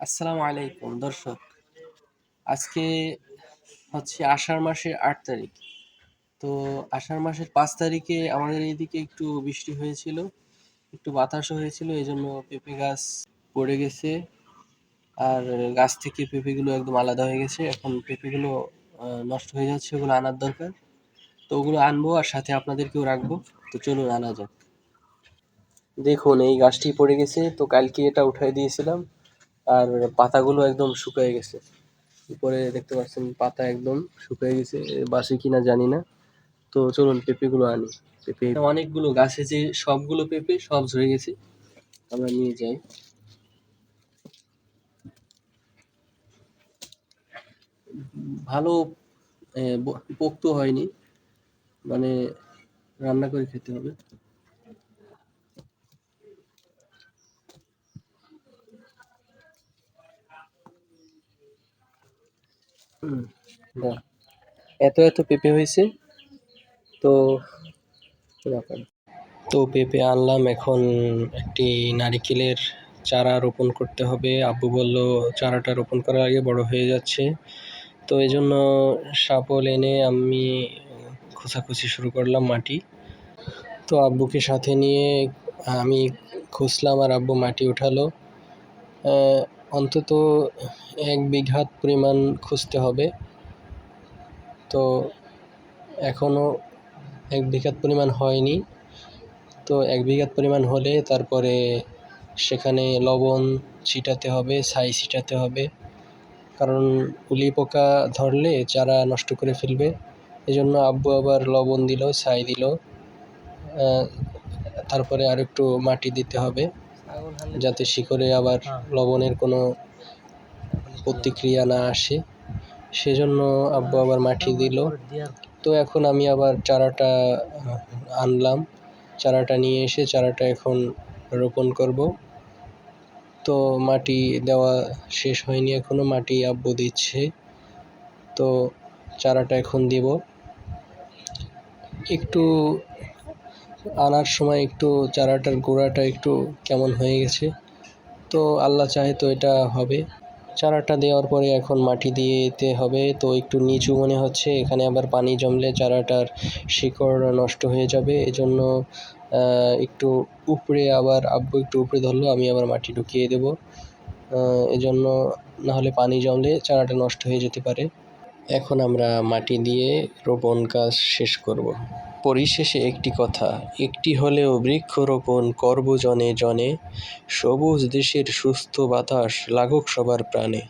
আসসালামু আলাইকুম, দর্শক। আজকে হচ্ছে আষাঢ় মাসের আট তারিখ। তো আষাঢ় মাসের পাঁচ তারিখে আমাদের এইদিকে একটু বৃষ্টি হয়েছিল, একটু বাতাসও হয়েছিল এই জন্য পেঁপে গাছ পড়ে গেছে। আর গাছ থেকে পেঁপেগুলো একদম আলাদা হয়ে গেছে। এখন পেঁপেগুলো নষ্ট হয়ে যাচ্ছে ওগুলো আনার দরকার। তো ওগুলো আনব আর সাথে আপনাদেরকেও রাখব। তো চলুন আনা যাক। দেখুন, এই গাছটি পড়ে গেছে। তো কালকে এটা উঠাই দিয়েছিলাম। আর পাতাগুলো একদম শুকিয়ে গেছে। উপরে দেখতে পাচ্ছেন পাতা একদম শুকিয়ে গেছে, বাসে কিনা জানি না। তো চলুন পেঁপেগুলো আনি। পেঁপে অনেকগুলো, গাছে যে সবগুলো পেঁপে, সব ঝরে গেছে। আমরা নিয়ে যাই। ভালো পোক্ত হয়নি। মানে রান্না করে খেতে হবে। এত এত পেঁপে হয়েছে। তো ব্যাপার। তো পেঁপে আনলাম। এখন একটি নারিকেলের চারা রোপণ করতে হবে। আব্বু বলল, চারাটা রোপণ করার আগে বড় হয়ে যাচ্ছে। তো এই জন্য শাপল এনে আমি খোঁচাখুচি শুরু করলাম মাটি। তো আব্বুকে সাথে নিয়ে আমি খুঁজলাম আর আব্বু মাটি উঠালো। অন্তত এক বিঘাত পরিমাণ খুঁজতে হবে। তো এখনও এক বিঘাত পরিমাণ হয়নি। তো এক বিঘাত পরিমাণ হলে তারপরে সেখানে লবণ ছিটাতে হবে, ছাই ছিটাতে হবে। কারণ উলি পোকা ধরলে চারা নষ্ট করে ফেলবে। এজন্য আব্বু আবার লবণ দিল, ছাই দিল। তারপরে আর একটু মাটি দিতে হবে। যাতে শিকড়ে আবার লবণের কোনো প্রতিক্রিয়া না আসে। সেজন্য আব্বু আবার মাটি দিল। তো এখন আমি আবার চারাটা আনলাম। চারাটা নিয়ে এসে চারাটা এখন রোপণ করব। তো মাটি দেওয়া শেষ হয়নি এখনও মাটি আব্বু দিচ্ছে। তো চারাটা এখন দিব। একটু আনার সময় একটু চারাটার গোড়াটা একটু কেমন হয়ে গেছে। তো আল্লাহ চাহে তো এটা হবে। চারাটা দেওয়ার পরে এখন মাটি দিয়ে দিতে হবে। তো একটু নিচু মনে হচ্ছে। এখানে আবার পানি জমলে চারাটার শিকড় নষ্ট হয়ে যাবে। এজন্য একটু উপরে আবার আব্বু একটু উপরে ধরলো, আমি আবার মাটি ঢুকিয়ে দেবো। এজন্য নাহলে পানি জমলে চারাটা নষ্ট হয়ে যেতে পারে। এখন আমরা মাটি দিয়ে রোপণ কাজ শেষ করব। পরিশেষে একটি কথা, একটি হলেও বৃক্ষরোপণ করব জনে জনে, সবুজ দেশের সুস্থ বাতাস লাগুক সবার প্রাণে।